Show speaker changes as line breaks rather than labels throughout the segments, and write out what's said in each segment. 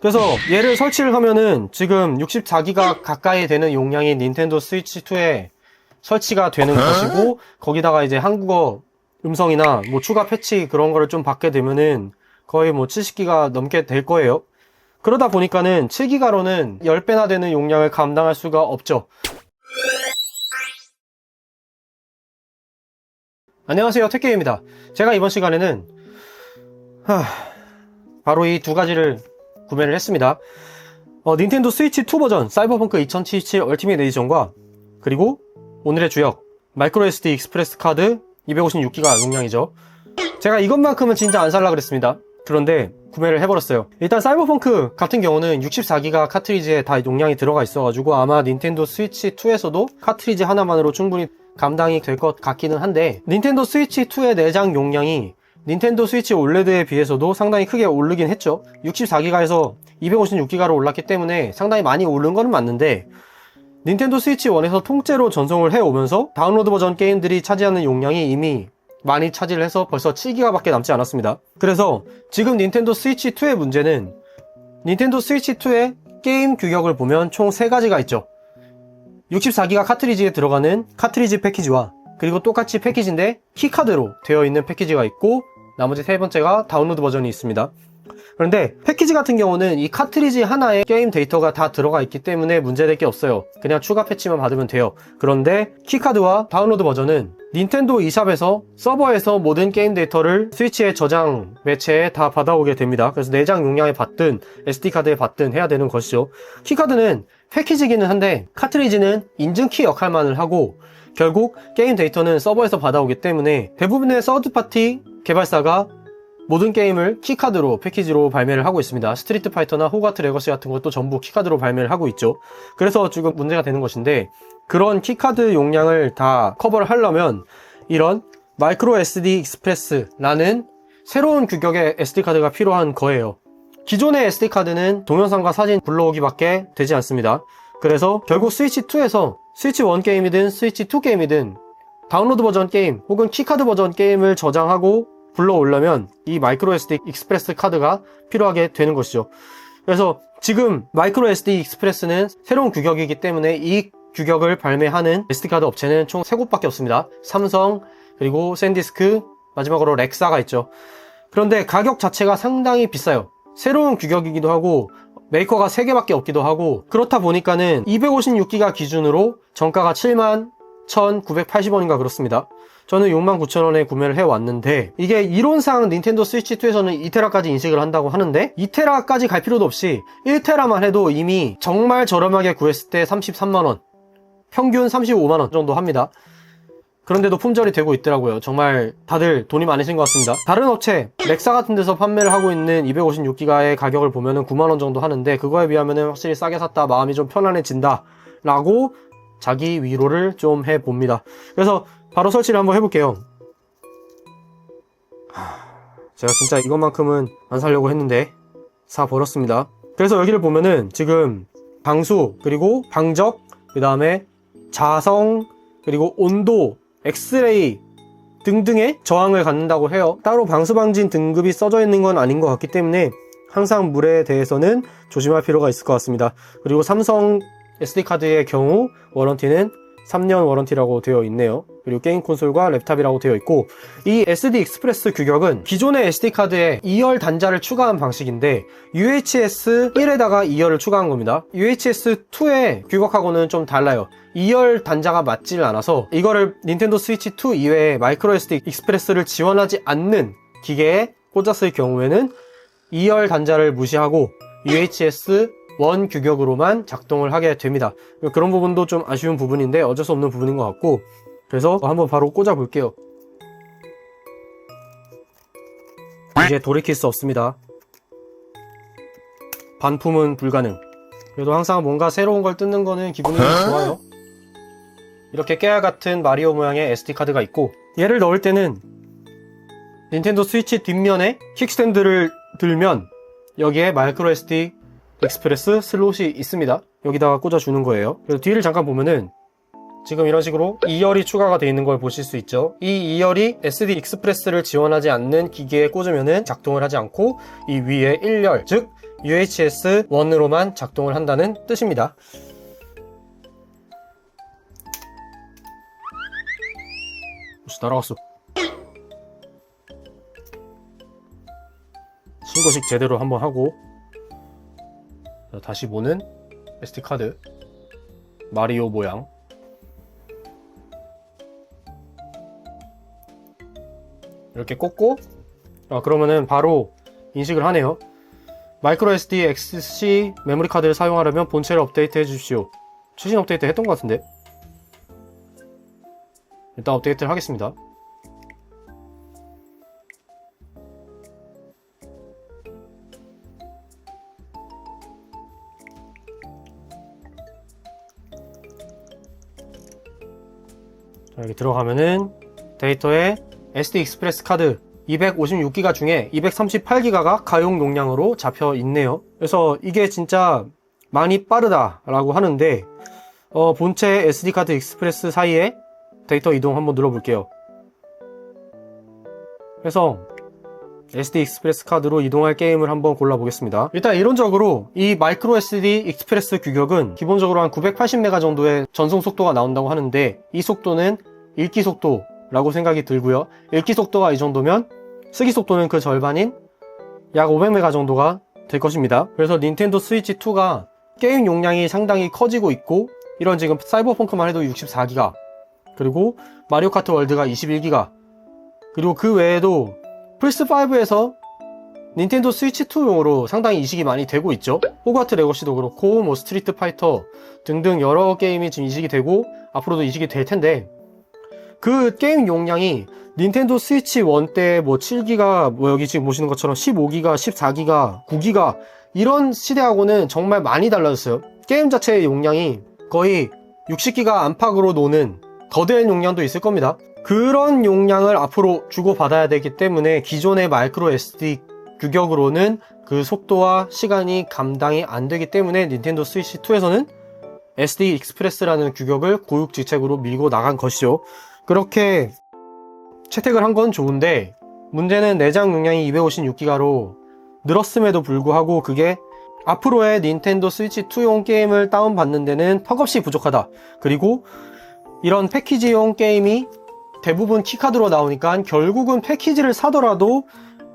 그래서 얘를 설치를 하면은 지금 64기가 가까이 되는 용량인 닌텐도 스위치 2에 설치가 되는 것이고 거기다가 이제 한국어 음성이나 뭐 추가 패치 그런 거를 좀 받게 되면은 거의 뭐 70기가 넘게 될 거예요. 그러다 보니까는 7기가로는 10배나 되는 용량을 감당할 수가 없죠. 안녕하세요. 택게입니다. 제가 이번 시간에는 하, 바로 이 두 가지를 구매를 했습니다. 어, 닌텐도 스위치 2 버전 사이버펑크 2077 얼티밋 에디션과 그리고 오늘의 주역 마이크로 SD 익스프레스 카드 256기가 용량이죠. 제가 이것만큼은 진짜 안 살라 그랬습니다. 그런데 구매를 해버렸어요. 일단 사이버펑크 같은 경우는 64기가 카트리지에 다 용량이 들어가 있어가지고 아마 닌텐도 스위치 2에서도 카트리지 하나만으로 충분히 감당이 될 것 같기는 한데 닌텐도 스위치 2의 내장 용량이 닌텐도 스위치 올레드에 비해서도 상당히 크게 오르긴 했죠. 64기가에서 256기가로 올랐기 때문에 상당히 많이 오른 거는 맞는데 닌텐도 스위치 1에서 통째로 전송을 해오면서 다운로드 버전 게임들이 차지하는 용량이 이미 많이 차지를 해서 벌써 7기가밖에 남지 않았습니다. 그래서 지금 닌텐도 스위치 2의 문제는 닌텐도 스위치 2의 게임 규격을 보면 총 3가지가 있죠. 64기가 카트리지에 들어가는 카트리지 패키지와 그리고 똑같이 패키지인데 키카드로 되어 있는 패키지가 있고 나머지 세 번째가 다운로드 버전이 있습니다. 그런데 패키지 같은 경우는 이 카트리지 하나에 게임 데이터가 다 들어가 있기 때문에 문제될 게 없어요. 그냥 추가 패치만 받으면 돼요. 그런데 키카드와 다운로드 버전은 닌텐도 e샵에서 서버에서 모든 게임 데이터를 스위치에 저장 매체에 다 받아오게 됩니다. 그래서 내장 용량에 받든 SD카드에 받든 해야 되는 것이죠. 키카드는 패키지기는 한데 카트리지는 인증키 역할만을 하고 결국 게임 데이터는 서버에서 받아오기 때문에 대부분의 서드파티 개발사가 모든 게임을 키카드로 패키지로 발매를 하고 있습니다. 스트리트 파이터나 호가트 레거시 같은 것도 전부 키카드로 발매를 하고 있죠. 그래서 지금 문제가 되는 것인데 그런 키카드 용량을 다 커버를 하려면 이런 마이크로 SD 익스프레스라는 새로운 규격의 SD카드가 필요한 거예요. 기존의 SD카드는 동영상과 사진 불러오기밖에 되지 않습니다. 그래서 결국 스위치 2에서 스위치 1 게임이든 스위치 2 게임이든 다운로드 버전 게임 혹은 키카드 버전 게임을 저장하고 불러오려면 이 마이크로 SD 익스프레스 카드가 필요하게 되는 것이죠. 그래서 지금 마이크로 SD 익스프레스는 새로운 규격이기 때문에 이 규격을 발매하는 SD카드 업체는 총 3곳밖에 없습니다. 삼성, 그리고 샌디스크, 마지막으로 렉사가 있죠. 그런데 가격 자체가 상당히 비싸요. 새로운 규격이기도 하고 메이커가 3개밖에 없기도 하고 그렇다 보니까는 256기가 기준으로 정가가 7만 1,980원인가 그렇습니다. 저는 69,000원에 구매를 해왔는데 이게 이론상 닌텐도 스위치 2에서는 2테라까지 인식을 한다고 하는데 2테라까지 갈 필요도 없이 1테라만 해도 이미 정말 저렴하게 구했을 때 33만원 평균 35만원 정도 합니다. 그런데도 품절이 되고 있더라고요. 정말 다들 돈이 많으신 것 같습니다. 다른 업체, 렉사 같은 데서 판매를 하고 있는 256기가의 가격을 보면 은 9만원 정도 하는데 그거에 비하면은 확실히 싸게 샀다 마음이 좀 편안해진다 라고 자기 위로를 좀 해봅니다. 그래서 바로 설치를 한번 해볼게요. 하, 제가 진짜 이것만큼은 안 사려고 했는데 사 버렸습니다. 그래서 여기를 보면은 지금 방수 그리고 방적 그 다음에 자성 그리고 온도 엑스레이 등등의 저항을 갖는다고 해요. 따로 방수 방진 등급이 써져 있는 건 아닌 것 같기 때문에 항상 물에 대해서는 조심할 필요가 있을 것 같습니다. 그리고 삼성 SD카드의 경우 워런티는 3년 워런티라고 되어 있네요. 그리고 게임 콘솔과 랩탑이라고 되어 있고 이 SD 익스프레스 규격은 기존의 SD카드에 2열 단자를 추가한 방식인데 UHS 1에다가 2열을 추가한 겁니다. UHS 2의 규격하고는 좀 달라요. 2열 단자가 맞지를 않아서 이거를 닌텐도 스위치 2 이외에 마이크로 SD 익스프레스를 지원하지 않는 기계에 꽂았을 경우에는 2열 단자를 무시하고 UHS 원 규격으로만 작동을 하게 됩니다. 그런 부분도 좀 아쉬운 부분인데 어쩔 수 없는 부분인 것 같고 그래서 한번 바로 꽂아 볼게요. 이제 돌이킬 수 없습니다. 반품은 불가능. 그래도 항상 뭔가 새로운 걸 뜯는 거는 기분이 좋아요. 이렇게 깨알 같은 마리오 모양의 SD카드가 있고 얘를 넣을 때는 닌텐도 스위치 뒷면에 킥스탠드를 들면 여기에 마이크로 SD 익스프레스 슬롯이 있습니다. 여기다가 꽂아주는 거예요. 그래서 뒤를 잠깐 보면은 지금 이런 식으로 2열이 추가가 되어 있는 걸 보실 수 있죠. 이 2열이 SD 익스프레스를 지원하지 않는 기기에 꽂으면은 작동을 하지 않고 이 위에 1열, 즉 UHS-1으로만 작동을 한다는 뜻입니다. 혹시 날아갔어. 신고식 제대로 한번 하고 자, 다시 보는 SD카드. 마리오 모양. 이렇게 꽂고 아, 그러면은 바로 인식을 하네요. 마이크로 SD XC 메모리 카드를 사용하려면 본체를 업데이트 해주십시오. 최신 업데이트 했던 것 같은데? 일단 업데이트를 하겠습니다 여기 들어가면은 데이터에 SD 익스프레스 카드 256기가 중에 238기가가 가용 용량으로 잡혀 있네요. 그래서 이게 진짜 많이 빠르다라고 하는데 어, 본체 SD 카드 익스프레스 사이에 데이터 이동 한번 눌러볼게요. 그래서 SD 익스프레스 카드로 이동할 게임을 한번 골라보겠습니다. 일단 이론적으로 이 마이크로 SD 익스프레스 규격은 기본적으로 한 980메가 정도의 전송 속도가 나온다고 하는데 이 속도는 읽기 속도라고 생각이 들고요. 읽기 속도가 이 정도면 쓰기 속도는 그 절반인 약 500메가 정도가 될 것입니다. 그래서 닌텐도 스위치 2가 게임 용량이 상당히 커지고 있고 이런 지금 사이버펑크만 해도 64기가 그리고 마리오 카트 월드가 21기가 그리고 그 외에도 플스5에서 닌텐도 스위치 2용으로 상당히 이식이 많이 되고 있죠. 호가트 레거시도 그렇고 뭐 스트리트 파이터 등등 여러 게임이 지금 이식이 되고 앞으로도 이식이 될 텐데 그 게임 용량이 닌텐도 스위치 1 때 뭐 7기가 뭐 여기 지금 보시는 것처럼 15기가, 14기가, 9기가 이런 시대하고는 정말 많이 달라졌어요. 게임 자체의 용량이 거의 60기가 안팎으로 노는 거대한 용량도 있을 겁니다. 그런 용량을 앞으로 주고받아야 되기 때문에 기존의 마이크로 SD 규격으로는 그 속도와 시간이 감당이 안 되기 때문에 닌텐도 스위치 2에서는 SD 익스프레스라는 규격을 고육지책으로 밀고 나간 것이죠. 그렇게 채택을 한 건 좋은데 문제는 내장 용량이 256기가로 늘었음에도 불구하고 그게 앞으로의 닌텐도 스위치 2용 게임을 다운받는 데는 턱없이 부족하다. 그리고 이런 패키지용 게임이 대부분 키카드로 나오니까 결국은 패키지를 사더라도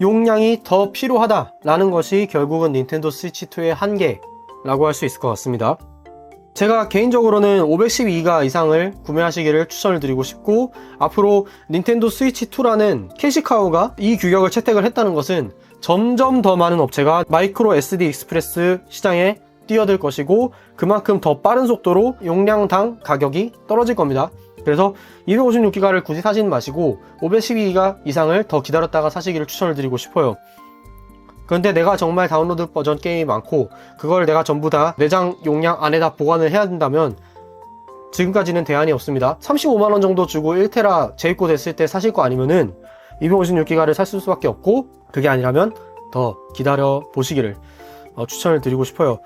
용량이 더 필요하다라는 것이 결국은 닌텐도 스위치 2의 한계라고 할 수 있을 것 같습니다. 제가 개인적으로는 512기가 이상을 구매하시기를 추천을 드리고 싶고 앞으로 닌텐도 스위치 2라는 캐시카우가 이 규격을 채택을 했다는 것은 점점 더 많은 업체가 마이크로 SD 익스프레스 시장에 뛰어들 것이고 그만큼 더 빠른 속도로 용량당 가격이 떨어질 겁니다. 그래서 256기가를 굳이 사지는 마시고 512기가 이상을 더 기다렸다가 사시기를 추천을 드리고 싶어요. 그런데 내가 정말 다운로드 버전 게임이 많고 그걸 내가 전부 다 내장 용량 안에다 보관을 해야 된다면 지금까지는 대안이 없습니다. 35만원 정도 주고 1테라 재입고 됐을 때 사실 거 아니면은 256기가를 살 수밖에 없고 그게 아니라면 더 기다려 보시기를 어, 추천을 드리고 싶어요.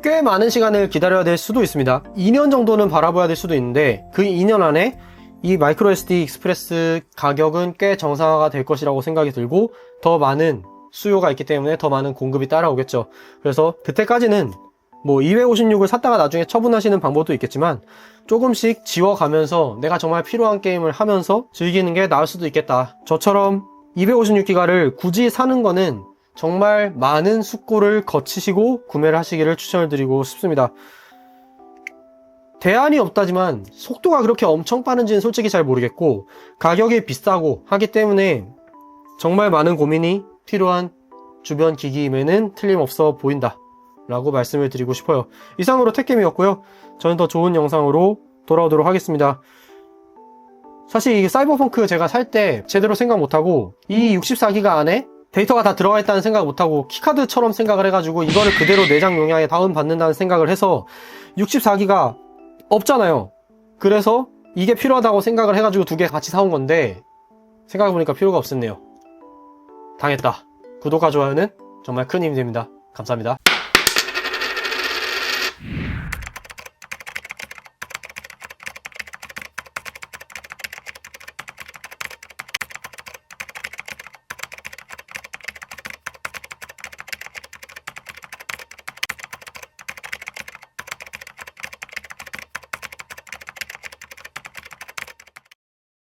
꽤 많은 시간을 기다려야 될 수도 있습니다. 2년 정도는 바라봐야 될 수도 있는데 그 2년 안에 이 마이크로 SD 익스프레스 가격은 꽤 정상화가 될 것이라고 생각이 들고 더 많은 수요가 있기 때문에 더 많은 공급이 따라오겠죠. 그래서 그때까지는 뭐 256을 샀다가 나중에 처분하시는 방법도 있겠지만 조금씩 지워가면서 내가 정말 필요한 게임을 하면서 즐기는 게 나을 수도 있겠다. 저처럼 256기가를 굳이 사는 거는 정말 많은 숙고를 거치시고 구매를 하시기를 추천을 드리고 싶습니다. 대안이 없다지만 속도가 그렇게 엄청 빠른지는 솔직히 잘 모르겠고 가격이 비싸고 하기 때문에 정말 많은 고민이 필요한 주변 기기임에는 틀림없어 보인다 라고 말씀을 드리고 싶어요. 이상으로 택겜이었고요. 저는 더 좋은 영상으로 돌아오도록 하겠습니다. 사실 이 사이버펑크 제가 살 때 제대로 생각 못하고 이 64기가 안에 데이터가 다 들어가 있다는 생각 못하고 키카드처럼 생각을 해가지고 이거를 그대로 내장 용량에 다운받는다는 생각을 해서 64기가 없잖아요. 그래서 이게 필요하다고 생각을 해가지고 두 개 같이 사온 건데 생각해보니까 필요가 없었네요 당했다. 구독과 좋아요는 정말 큰 힘이 됩니다. 감사합니다.